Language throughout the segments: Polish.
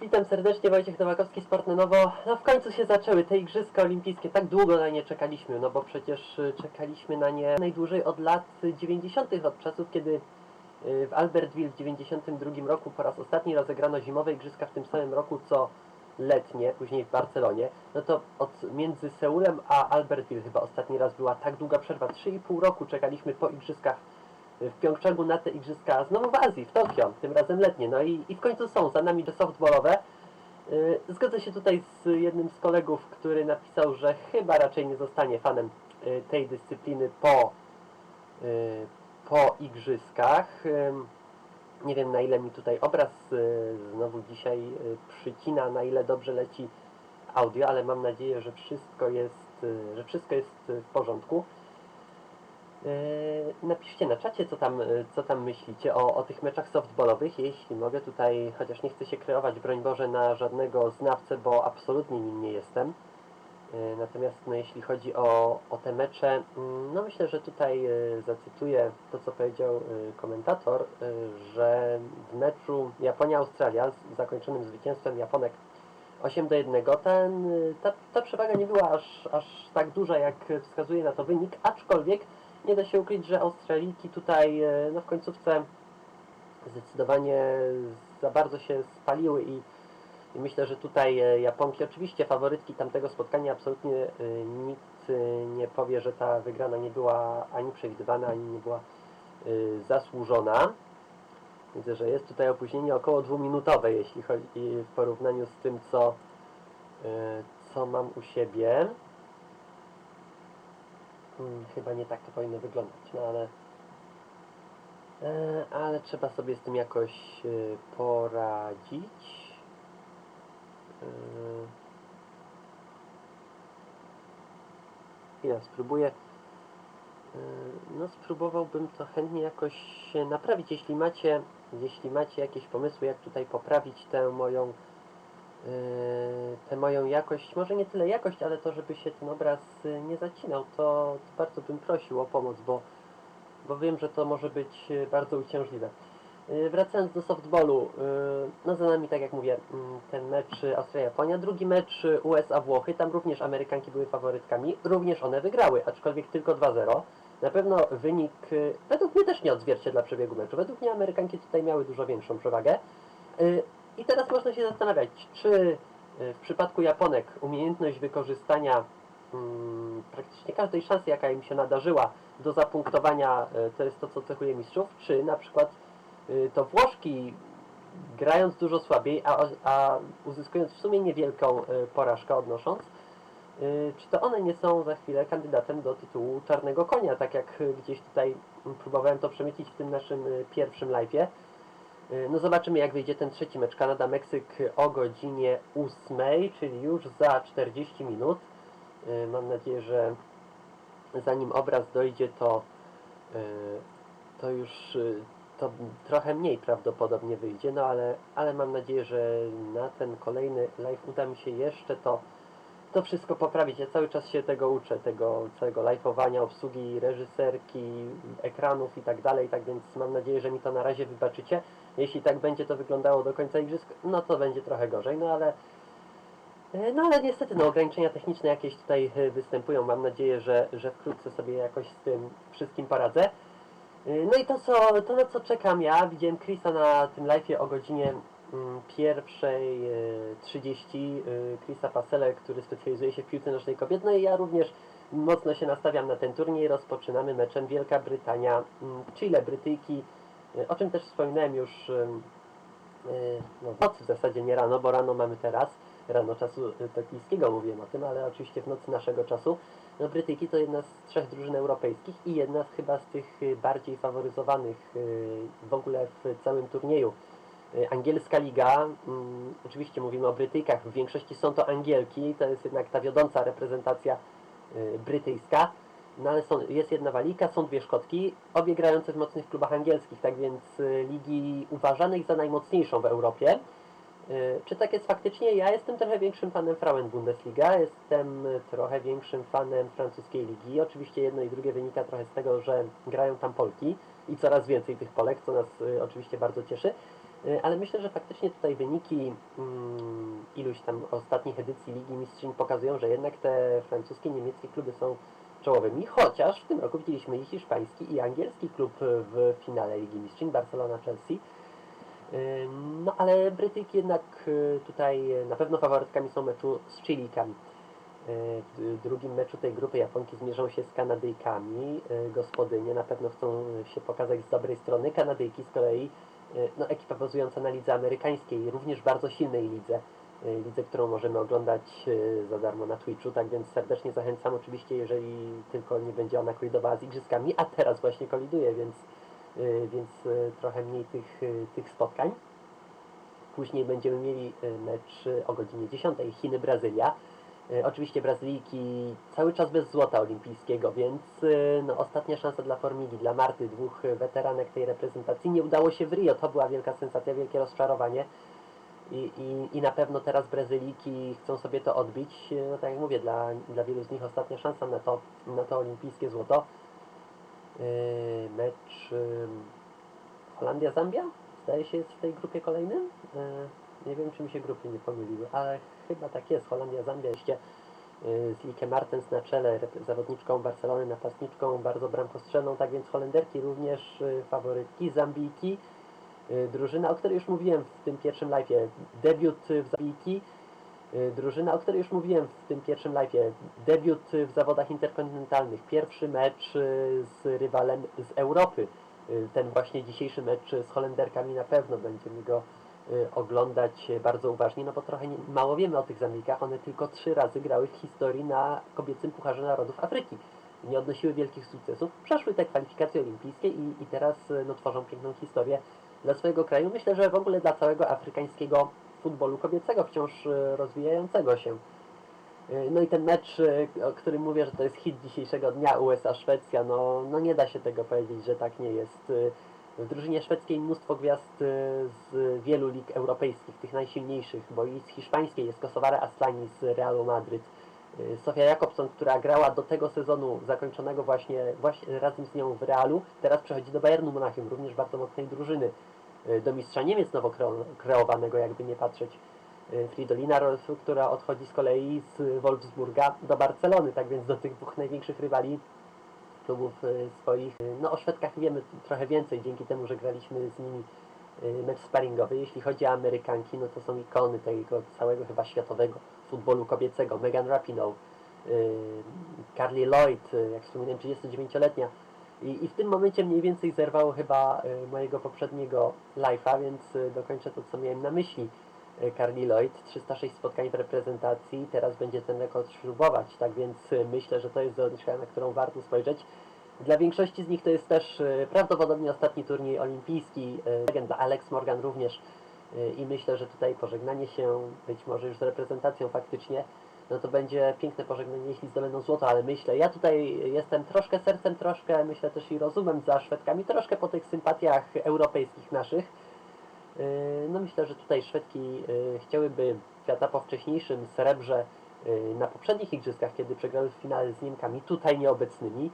Witam serdecznie, Wojciech Nowakowski, Sport na Nowo. No w końcu się zaczęły te Igrzyska Olimpijskie. Tak długo na nie czekaliśmy, no bo przecież y, czekaliśmy na nie najdłużej od lat 90. od czasów, kiedy y, w Albertville w 92 roku po raz ostatni rozegrano zimowe Igrzyska w tym samym roku co letnie, później w Barcelonie. No to od między Seulem a Albertville chyba ostatni raz była tak długa przerwa. 3,5 roku czekaliśmy po Igrzyskach w Pjongczangu na te igrzyska, znowu w Azji, w Tokio, tym razem letnie. No i, i w końcu są za nami te softballowe. Yy, Zgodzę się tutaj z jednym z kolegów, który napisał, że chyba raczej nie zostanie fanem yy, tej dyscypliny po, yy, po igrzyskach. Nie wiem na ile mi tutaj obraz znowu dzisiaj przycina, na ile dobrze leci audio, ale mam nadzieję, że wszystko jest, że wszystko jest w porządku. Yy, Napiszcie na czacie, co tam, co tam myślicie o, o tych meczach softballowych, jeśli mogę tutaj, chociaż nie chcę się kreować, broń Boże, na żadnego znawcę, bo absolutnie nim nie jestem. Yy, Natomiast no, jeśli chodzi o, o te mecze, mm, no myślę, że tutaj yy, zacytuję to, co powiedział komentator, że w meczu Japonia-Australia z zakończonym zwycięstwem Japonek 8 do 1, ten, ta, ta przewaga nie była aż, aż tak duża, jak wskazuje na to wynik, aczkolwiek nie da się ukryć, że Australiki tutaj y, no, w końcówce zdecydowanie za bardzo się spaliły i, i myślę, że tutaj y, Japonki, oczywiście faworytki tamtego spotkania, absolutnie y, nikt nie powie, że ta wygrana nie była ani przewidywana, ani nie była zasłużona. Widzę, że jest tutaj opóźnienie około dwuminutowe, jeśli chodzi w porównaniu z tym, co, co mam u siebie. Hmm, chyba nie tak to powinno wyglądać, no ale, e, ale trzeba sobie z tym jakoś y, poradzić. Y, Ja spróbuję. Yy, No spróbowałbym to chętnie jakoś naprawić, jeśli macie, jeśli macie jakieś pomysły, jak tutaj poprawić tę moją tę moją jakość, może nie tyle jakość, ale to, żeby się ten obraz yy, nie zacinał, to, to bardzo bym prosił o pomoc, bo, bo wiem, że to może być yy, bardzo uciążliwe. Yy, Wracając do softballu, yy, no za nami, tak jak mówię, mm, ten mecz yy, Australia-Japonia, drugi mecz yy, USA-Włochy, tam również Amerykanki były faworytkami, również one wygrały, aczkolwiek tylko 2-0. Na pewno wynik, y, według mnie też nie odzwierciedla przebiegu meczu. Według mnie Amerykanki tutaj miały dużo większą przewagę. I teraz można się zastanawiać, czy y, w przypadku Japonek umiejętność wykorzystania mm, praktycznie każdej szansy, jaka im się nadarzyła do zapunktowania, y, to jest to, co cechuje mistrzów, czy na przykład y, to Włoszki grając dużo słabiej, a, a uzyskując w sumie niewielką porażkę odnosząc, Czy to one nie są za chwilę kandydatem do tytułu Czarnego Konia, tak jak gdzieś tutaj próbowałem to przemycić w tym naszym pierwszym live'ie. Y, No zobaczymy jak wyjdzie ten trzeci mecz Kanada-Meksyk o godzinie 8, czyli już za 40 minut. Y, Mam nadzieję, że zanim obraz dojdzie to, y, to już to trochę mniej prawdopodobnie wyjdzie, no ale, ale mam nadzieję, że na ten kolejny live uda mi się jeszcze to to wszystko poprawić. Ja cały czas się tego uczę, tego całego live'owania, obsługi reżyserki, ekranów i tak dalej, tak więc mam nadzieję, że mi to na razie wybaczycie. Jeśli tak będzie to wyglądało do końca igrzysk, no to będzie trochę gorzej, no ale e, no ale niestety no, ograniczenia techniczne jakieś tutaj e, występują. Mam nadzieję, że, że wkrótce sobie jakoś z tym wszystkim poradzę. E, No i to, co, to na co czekam ja, widziałem Chrisa na tym live'ie o godzinie mm, pierwszej e, 30 e, Chrisa Pasele, który specjalizuje się w piłce nożnej kobiet. No i ja również mocno się nastawiam na ten turniej. Rozpoczynamy meczem Wielka Brytania, mm, Chile, Brytyjki, o czym też wspominałem już e, no, w nocy w zasadzie, nie rano, bo rano mamy teraz, rano czasu e, tokijskiego mówiłem o tym, ale oczywiście w nocy naszego czasu. No Brytyjki to jedna z trzech drużyn europejskich i jedna z chyba z tych bardziej faworyzowanych w ogóle w całym turnieju. Angielska liga, mm, oczywiście mówimy o Brytyjkach, w większości są to Angielki, to jest jednak ta wiodąca reprezentacja brytyjska, no ale są, jest jedna walika, są dwie Szkotki, obie grające w mocnych klubach angielskich, tak więc e, ligi uważanych za najmocniejszą w Europie. E, Czy tak jest faktycznie? Ja jestem trochę większym fanem Frauen Bundesliga, jestem e, trochę większym fanem francuskiej ligi. Oczywiście jedno i drugie wynika trochę z tego, że grają tam Polki. i coraz więcej tych Polek, co nas y, oczywiście bardzo cieszy. Y, Ale myślę, że faktycznie tutaj wyniki mm, iluś tam ostatnich edycji Ligi Mistrzyń pokazują, że jednak te francuskie, niemieckie kluby są czołowymi, chociaż w tym roku widzieliśmy i hiszpański, i angielski klub w finale Ligi Mistrzyń, Barcelona-Chelsea. No ale Brytyjki jednak y, tutaj na pewno faworytkami są meczu z Chilikami. Y, W drugim meczu tej grupy Japonki zmierzą się z Kanadyjkami. Y, Gospodynie na pewno chcą się pokazać z dobrej strony. Kanadyjki z kolei, no, ekipa bazująca na lidze amerykańskiej, również bardzo silnej lidze. Lidze, którą możemy oglądać y, za darmo na Twitchu, tak więc serdecznie zachęcam oczywiście, jeżeli tylko nie będzie ona kolidowała z igrzyskami, a teraz właśnie koliduje, więc, y, więc trochę mniej tych, tych spotkań. Później będziemy mieli mecz o godzinie 10 Chiny-Brazylia. Oczywiście Brazylijki cały czas bez złota olimpijskiego, więc no, ostatnia szansa dla Formigi, dla Marty, dwóch weteranek tej reprezentacji. Nie udało się w Rio, to była wielka sensacja, wielkie rozczarowanie. I, i, I na pewno teraz Brazylijki chcą sobie to odbić. Y, No tak jak mówię, dla, dla wielu z nich ostatnia szansa na to, na to olimpijskie złoto. Y, Mecz y, Holandia-Zambia? Zdaje się jest w tej grupie kolejnym. Y, Nie wiem, czy mi się grupy nie pomyliły, ale chyba tak jest. Holandia-Zambia jeszcze z Likę Martens na czele, zawodniczką Barcelony, napastniczką, bardzo bramkostrzelną, tak więc Holenderki również faworytki, Zambijki, drużyna, o której już mówiłem w tym pierwszym live'ie, debiut w Zambijki, y, drużyna, o której już mówiłem w tym pierwszym live'ie, debiut w zawodach interkontynentalnych, pierwszy mecz y, z rywalem z Europy, Y, ten właśnie dzisiejszy mecz z Holenderkami na pewno będziemy go y, oglądać y, bardzo uważnie, no bo trochę nie, mało wiemy o tych Zambijkach. One tylko trzy razy grały w historii na kobiecym Pucharze Narodów Afryki. Nie odnosiły wielkich sukcesów. Przeszły te kwalifikacje olimpijskie i, i teraz y, no, tworzą piękną historię dla swojego kraju. Myślę, że w ogóle dla całego afrykańskiego futbolu kobiecego, wciąż y, rozwijającego się. Y, No i ten mecz, y, o którym mówię, że to jest hit dzisiejszego dnia USA-Szwecja, no, no nie da się tego powiedzieć, że tak nie jest. W drużynie szwedzkiej mnóstwo gwiazd z wielu lig europejskich, tych najsilniejszych, bo i z hiszpańskiej jest Kosowara Aslani z Realu Madryt, Sofia Jakobson, która grała do tego sezonu zakończonego właśnie, właśnie razem z nią w Realu, teraz przechodzi do Bayernu Monachium, również bardzo mocnej drużyny, do mistrza Niemiec nowo kreo- kreowanego, jakby nie patrzeć. Y, Fridolina Rolfu, która odchodzi z kolei z Wolfsburga do Barcelony, tak więc do tych dwóch największych rywali klubów y, swoich. Y, No o Szwedkach wiemy trochę więcej dzięki temu, że graliśmy z nimi y, mecz sparingowy. Jeśli chodzi o Amerykanki, no to są ikony tego całego chyba światowego futbolu kobiecego. Megan Rapinoe, y, Carly Lloyd, y, jak wspominałem, 39-letnia. I, I w tym momencie mniej więcej zerwało chyba y, mojego poprzedniego live'a, więc y, dokończę to, co miałem na myśli. Y, Carly Lloyd, 306 spotkań w reprezentacji, teraz będzie ten rekord śrubować, tak więc myślę, że to jest zawodniczka, na którą warto spojrzeć. Dla większości z nich to jest też prawdopodobnie ostatni turniej olimpijski, legend dla Alex Morgan również i myślę, że tutaj pożegnanie się być może już z reprezentacją faktycznie, no to będzie piękne pożegnanie, jeśli zdobędą złoto, ale myślę, ja tutaj jestem troszkę sercem, troszkę myślę też i rozumem za Szwedkami, troszkę po tych sympatiach europejskich naszych. Yy, No myślę, że tutaj Szwedki yy, chciałyby świata po wcześniejszym srebrze yy, na poprzednich igrzyskach, kiedy przegrały w finale z Niemkami, tutaj nieobecnymi.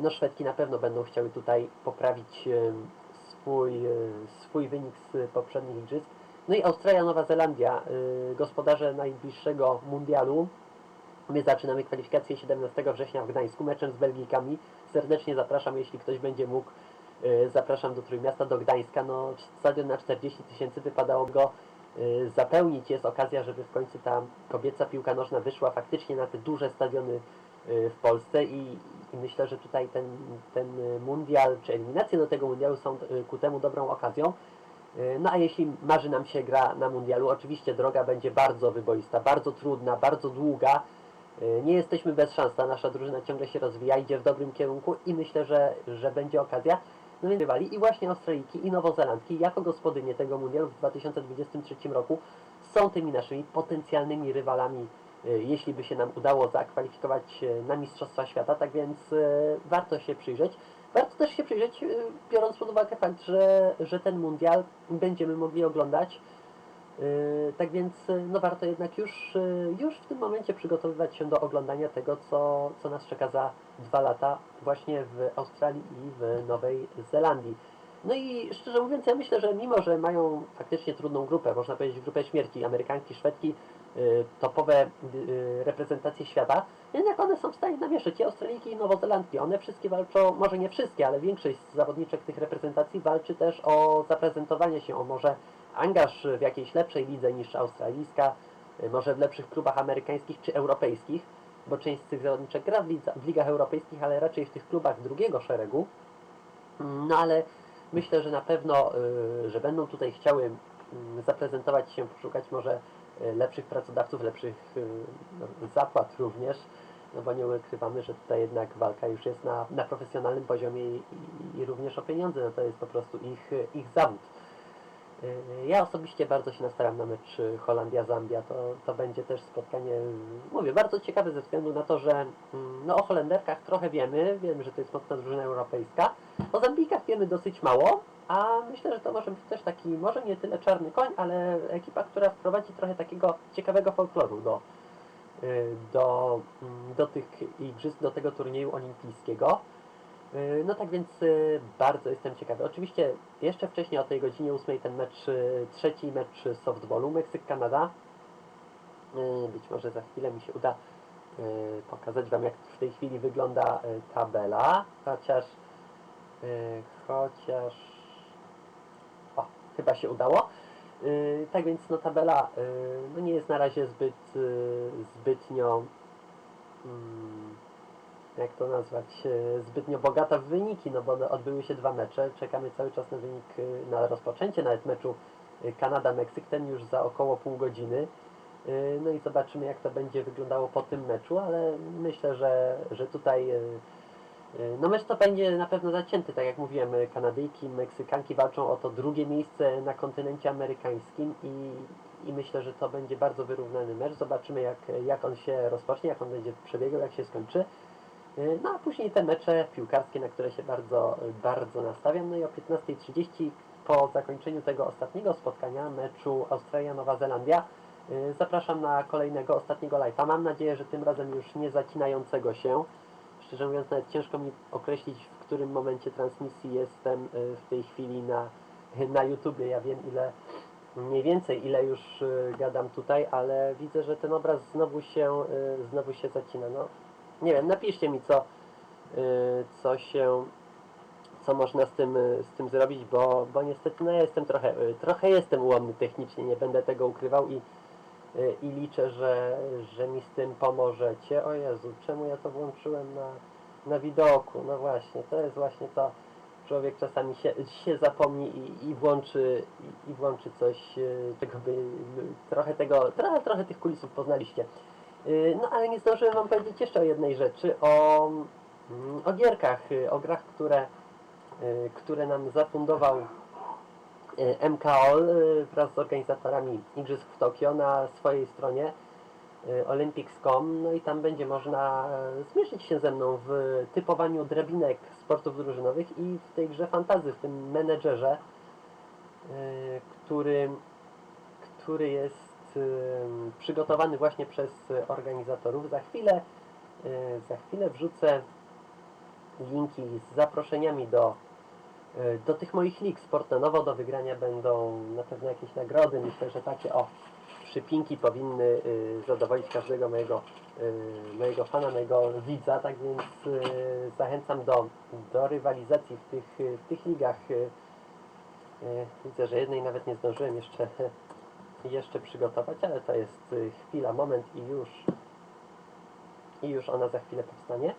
No Szwedki na pewno będą chciały tutaj poprawić swój, swój wynik z poprzednich igrzysk. No i Australia, Nowa Zelandia, yy, gospodarze najbliższego mundialu. My zaczynamy kwalifikację 17 września w Gdańsku meczem z Belgijkami. Serdecznie zapraszam, jeśli ktoś będzie mógł. Yy, Zapraszam do Trójmiasta, do Gdańska. No, stadion na 40 tysięcy wypadało go yy, zapełnić. Jest okazja, żeby w końcu ta kobieca piłka nożna wyszła faktycznie na te duże stadiony w Polsce i, i myślę, że tutaj ten, ten mundial, czy eliminacje do tego mundialu są ku temu dobrą okazją. Yy, No a jeśli marzy nam się gra na mundialu, oczywiście droga będzie bardzo wyboista, bardzo trudna, bardzo długa. Yy, Nie jesteśmy bez szans, ta nasza drużyna ciągle się rozwija, idzie w dobrym kierunku i myślę, że, że będzie okazja. No więc rywali i właśnie Australijki i Nowozelandki jako gospodynie tego mundialu w 2023 roku są tymi naszymi potencjalnymi rywalami, yy, jeśli by się nam udało zakwalifikować na Mistrzostwa Świata, tak więc warto się przyjrzeć. Warto też się przyjrzeć, yy, biorąc pod uwagę fakt, że, że ten mundial będziemy mogli oglądać Yy, Tak więc yy, no warto jednak już, już w tym momencie przygotowywać się do oglądania tego, co, co nas czeka za dwa lata właśnie w Australii i w Nowej Zelandii. No i szczerze mówiąc, ja myślę, że mimo, że mają faktycznie trudną grupę, można powiedzieć grupę śmierci, Amerykanki, Szwedki, topowe yy, reprezentacje świata, jednak one są w stanie namieszać i Australijki i Nowozelandki. One wszystkie walczą, może nie wszystkie, ale większość z zawodniczek tych reprezentacji walczy też o zaprezentowanie się, o może angaż w jakiejś lepszej lidze niż australijska, y, może w lepszych klubach amerykańskich czy europejskich, bo część z tych zawodniczek gra w, lidza, w ligach europejskich, ale raczej w tych klubach drugiego szeregu. No ale myślę, że na pewno, y, że będą tutaj chciały mm, zaprezentować się, poszukać może y, lepszych pracodawców, lepszych y, no, zapłat również, no bo nie ukrywamy, że tutaj jednak walka już jest na, na profesjonalnym poziomie i, i, również o pieniądze, no to jest po prostu ich, ich zawód. Y, Ja osobiście bardzo się nastawiam na mecz Holandia-Zambia. To, to będzie też spotkanie, mówię, bardzo ciekawe ze względu na to, że mm, no, o Holenderkach trochę wiemy, wiemy, że to jest mocna drużyna europejska. O Zambijkach wiemy dosyć mało, a myślę, że to może być też taki, może nie tyle czarny koń, ale ekipa, która wprowadzi trochę takiego ciekawego folkloru do, y, do, mm, do tych igrzysk, do tego turnieju olimpijskiego. Y, No tak więc y, bardzo jestem ciekawy. Oczywiście jeszcze wcześniej o tej godzinie 8 ten mecz, trzeci mecz softballu, Meksyk-Kanada. Być może za chwilę mi się uda pokazać Wam jak w tej chwili wygląda tabela, chociaż chociaż chyba się udało. Y, Tak więc no tabela y, no nie jest na razie zbyt y, zbytnio mm, jak to nazwać, zbytnio bogata w wyniki, no bo odbyły się dwa mecze. Czekamy cały czas na wynik, na rozpoczęcie nawet meczu Kanada-Meksyk, ten już za około pół godziny. No i zobaczymy, jak to będzie wyglądało po tym meczu, ale myślę, że, że tutaj no mecz to będzie na pewno zacięty, tak jak mówiłem, e, Kanadyjki, Meksykanki walczą o to drugie miejsce na kontynencie amerykańskim i, i myślę, że to będzie bardzo wyrównany mecz. Zobaczymy, jak, jak on się rozpocznie, jak on będzie przebiegał, jak się skończy. Y, No a później te mecze piłkarskie, na które się bardzo, bardzo nastawiam. No i o 15.30 po zakończeniu tego ostatniego spotkania, meczu Australia-Nowa Zelandia, y, zapraszam na kolejnego, ostatniego live'a. Mam nadzieję, że tym razem już nie zacinającego się. Szczerze mówiąc, nawet ciężko mi określić, w którym momencie transmisji jestem y, w tej chwili na, na YouTubie. Ja wiem, ile mniej więcej, ile już y, gadam tutaj, ale widzę, że ten obraz znowu się, y, znowu się zacina. No, nie wiem, napiszcie mi co, co się, co można z tym, z tym zrobić, bo, bo niestety no ja jestem trochę, trochę jestem ułomny technicznie, nie będę tego ukrywał i, i liczę, że, że mi z tym pomożecie. O Jezu, czemu ja to włączyłem na, na widoku? No właśnie, to jest właśnie to, człowiek czasami się, się zapomni i, i włączy i, i włączy coś, y, czego by trochę tego, trochę, trochę tych kulisów poznaliście. Y, No ale nie zdążyłem Wam powiedzieć jeszcze o jednej rzeczy, o, mm, o gierkach, o grach, które, które nam zafundował MKOL y, wraz z organizatorami Igrzysk w Tokio na swojej stronie y, olympics.com no i tam będzie można zmierzyć się ze mną w typowaniu drabinek sportów drużynowych i w tej grze fantazy, w tym menedżerze, y, który, który jest przygotowany właśnie przez y, organizatorów. Za chwilę, y, za chwilę wrzucę linki z zaproszeniami do, y, do tych moich lig. Sport na nowo do wygrania będą na pewno jakieś nagrody. Myślę, że takie o przypinki powinny y, zadowolić każdego mojego, y, mojego fana, mojego widza. Tak więc y, zachęcam do, do rywalizacji w tych, w tych ligach. Widzę, że jednej nawet nie zdążyłem jeszcze jeszcze przygotować, ale to jest chwila, moment i już i już ona za chwilę powstanie.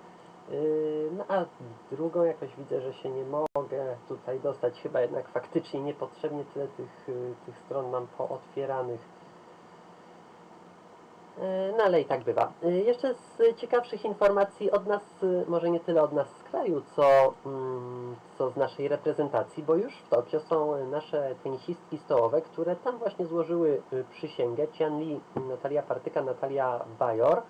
Yy, No a drugą jakoś widzę, że się nie mogę tutaj dostać. Chyba jednak faktycznie niepotrzebnie tyle tych, y, tych stron mam pootwieranych. Yy, No ale i tak bywa. Yy, Jeszcze z ciekawszych informacji od nas, może nie tyle od nas z kraju, co, mm, co z naszej reprezentacji, bo już w Tokio są nasze tenisistki stołowe, które tam właśnie złożyły przysięgę. Cian Li, Natalia Partyka, Natalia Bajor.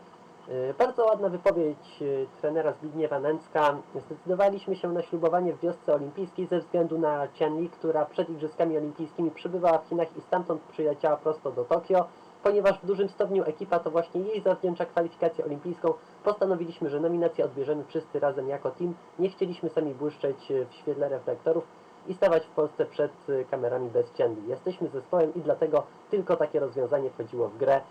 Y, Bardzo ładna wypowiedź y, trenera Zbigniewa Nęcka. Zdecydowaliśmy się na ślubowanie w wiosce olimpijskiej ze względu na Chen która przed Igrzyskami Olimpijskimi przybywała w Chinach i stamtąd przyleciała prosto do Tokio. Ponieważ w dużym stopniu ekipa to właśnie jej zawdzięcza kwalifikację olimpijską, postanowiliśmy, że nominację odbierzemy wszyscy razem jako team. Nie chcieliśmy sami błyszczeć y, w świetle reflektorów i stawać w Polsce przed y, kamerami bez Chen Jesteśmy zespołem i dlatego tylko takie rozwiązanie wchodziło w grę.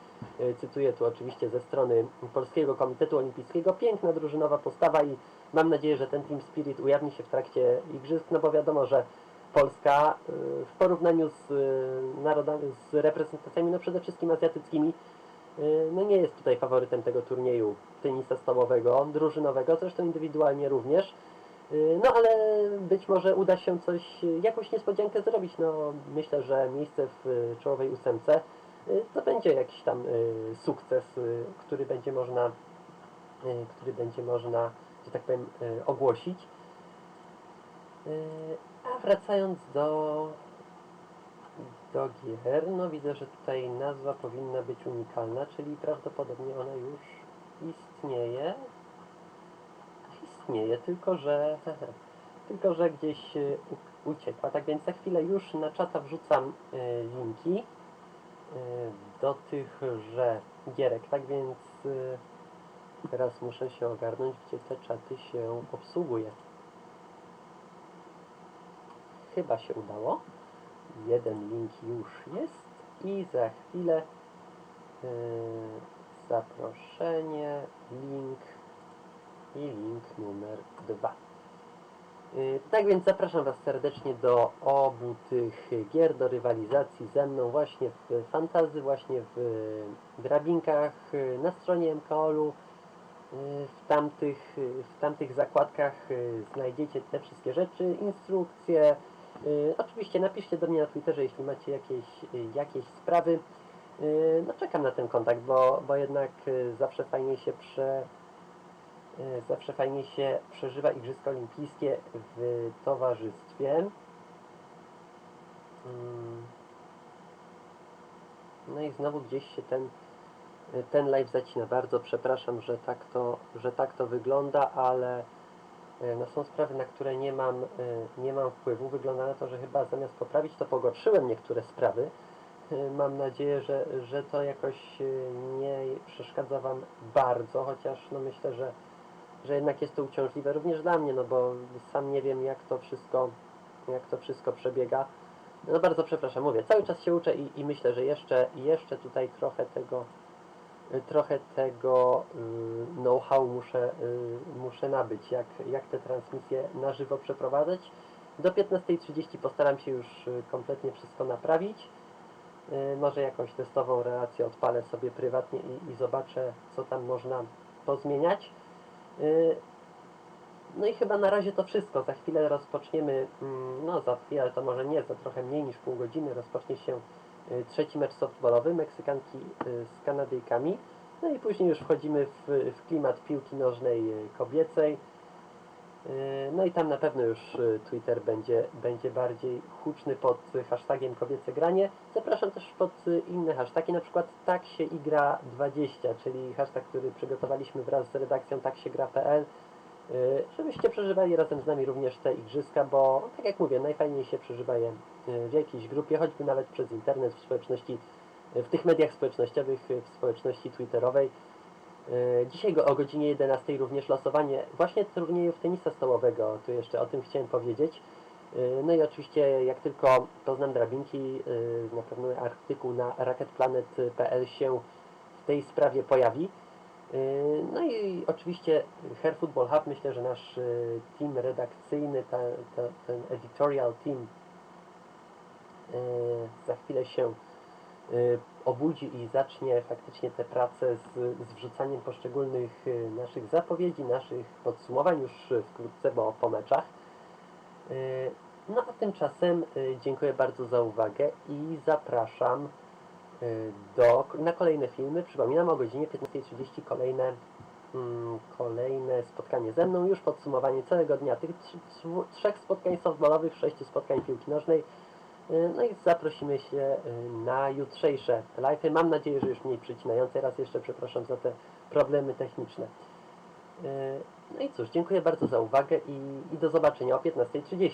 Y, Cytuję tu oczywiście ze strony Polskiego Komitetu Olimpijskiego. Piękna drużynowa postawa i mam nadzieję, że ten Team Spirit ujawni się w trakcie igrzysk, no bo wiadomo, że Polska y, w porównaniu z narodami, z reprezentacjami, no przede wszystkim azjatyckimi, no nie jest tutaj faworytem tego turnieju tenisa stołowego, drużynowego, zresztą indywidualnie również. Y, No ale być może uda się coś, y, jakąś niespodziankę zrobić. No myślę, że miejsce w y, czołowej ósemce to będzie jakiś tam sukces, który będzie można, który będzie można, że tak powiem, ogłosić. A wracając do do gier, no widzę, że tutaj nazwa powinna być unikalna, czyli prawdopodobnie ona już istnieje. Istnieje, tylko że tylko że gdzieś u- uciekła. Tak więc za chwilę już na czata wrzucam y, linki y, do tychże gierek. Tak więc teraz muszę się ogarnąć, gdzie te czaty się obsługuje. Chyba się udało. Jeden link już jest i za chwilę zaproszenie, link i link numer dwa. Yy, Tak więc zapraszam Was serdecznie do obu tych gier, do rywalizacji ze mną właśnie w fantazy, właśnie w drabinkach, yy, na stronie MKOL-u. Yy, W tamtych, w tamtych zakładkach znajdziecie te wszystkie rzeczy, instrukcje. Oczywiście napiszcie do mnie na Twitterze, jeśli macie jakieś, jakieś sprawy. No czekam na ten kontakt, bo, bo jednak zawsze fajnie się prze, zawsze fajnie się przeżywa Igrzyska Olimpijskie w towarzystwie. Mm. No i znowu gdzieś się ten, ten live zacina. Bardzo przepraszam, że tak to, że tak to wygląda, ale e, no są sprawy, na które nie mam, nie mam wpływu. Wygląda na to, że chyba zamiast poprawić, to pogorszyłem niektóre sprawy. Mam nadzieję, że, że to jakoś nie przeszkadza Wam bardzo, chociaż no myślę, że, że jednak jest to uciążliwe również dla mnie, no bo sam nie wiem jak to wszystko, jak to wszystko przebiega. No bardzo przepraszam, mówię, cały czas się uczę i, i myślę, że jeszcze, jeszcze tutaj trochę tego, trochę tego y, know-how muszę, y, muszę nabyć, jak, jak te transmisje na żywo przeprowadzać. Do 15.30 postaram się już y, kompletnie wszystko naprawić. Może jakąś testową relację odpalę sobie prywatnie i, i zobaczę, co tam można pozmieniać. Y, no i chyba na razie to wszystko. Za chwilę rozpoczniemy, mm, no za chwilę to może nie, za trochę mniej niż pół godziny rozpocznie się y, trzeci mecz softballowy Meksykanki y, z Kanadyjkami. No i później już wchodzimy w, w klimat piłki nożnej kobiecej. Y, No i tam na pewno już y, Twitter będzie, będzie bardziej huczny pod hashtagiem kobiece granie. Zapraszam też pod y, inne hasztagi, na przykład tak się igra 20, czyli hashtag, który przygotowaliśmy wraz z redakcją taksiegra.pl żebyście przeżywali razem z nami również te igrzyska, bo tak jak mówię, najfajniej się przeżywa je w jakiejś grupie, choćby nawet przez internet, w społeczności, w tych mediach społecznościowych, w społeczności twitterowej. Y, Dzisiaj o godzinie 11 również losowanie właśnie turniejów tenisa stołowego, tu jeszcze o tym chciałem powiedzieć. Y, No i oczywiście jak tylko poznam drabinki, y, na pewno artykuł na racketplanet.pl się w tej sprawie pojawi. No i oczywiście Hair Football Hub, myślę, że nasz team redakcyjny, ten editorial team za chwilę się obudzi i zacznie faktycznie te prace z, z wrzucaniem poszczególnych y, naszych zapowiedzi, naszych podsumowań już y, wkrótce, bo po meczach. Y, No a tymczasem y, dziękuję bardzo za uwagę i zapraszam y, do, na kolejne filmy. Przypominam o godzinie 15.30 kolejne, mm, kolejne spotkanie ze mną. Już podsumowanie całego dnia tych tr- tr- trzech spotkań softballowych, sześciu spotkań piłki nożnej. No i zaprosimy się y, na jutrzejsze live'y. Mam nadzieję, że już mniej przycinające. Raz jeszcze przepraszam za te problemy techniczne. Y, no i cóż, dziękuję bardzo za uwagę i, i do zobaczenia o 15.30.